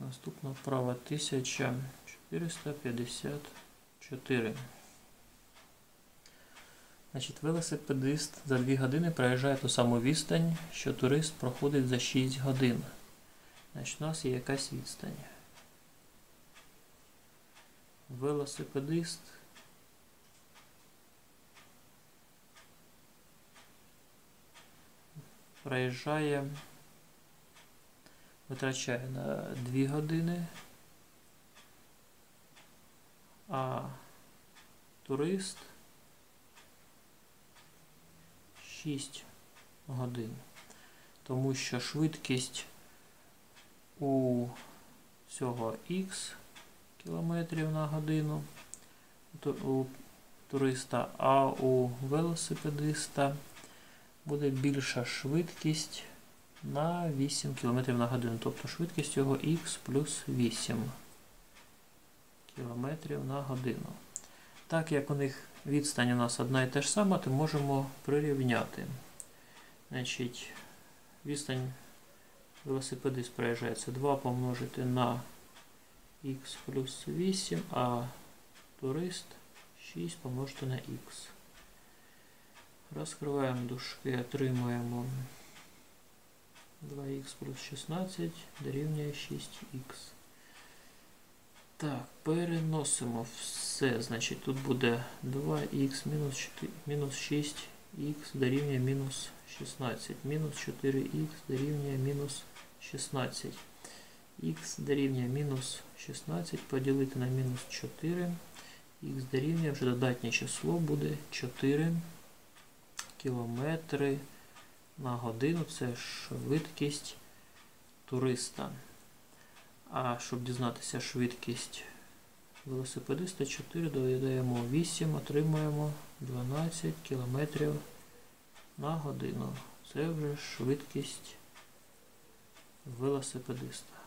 наступна вправа 1454. Значить, велосипедист за 2 години проїжджає ту саму відстань, що турист проходить за 6 годин. Значить, у нас є якась відстань. Велосипедист проїжджає, витрачає на 2 години, а турист 6 годин. Тому що швидкість у цього Х кілометрів на годину у туриста, а у велосипедиста буде більша швидкість на 8 км на годину. Тобто швидкість його Х плюс 8 км на годину. Так як у них відстань у нас одна і те ж сама, то можемо прирівняти. Значить, відстань велосипедист проїжджається 2 помножити на х плюс 8, а турист 6 помножити на х. Розкриваємо дужки, отримуємо 2х плюс 16 дорівнює 6х. Так, переносимо все. Значить, тут буде 2х мінус 4 мінус 6х дорівнює мінус 16. Мінус 4х дорівнює мінус 16. х дорівнює мінус 16 поділити на мінус 4. х дорівнює вже додатнє число буде 4 кілометри на годину. Це швидкість туриста. А щоб дізнатися швидкість велосипедиста 4 додаємо 8, отримуємо 12 км на годину. Це вже швидкість велосипедиста.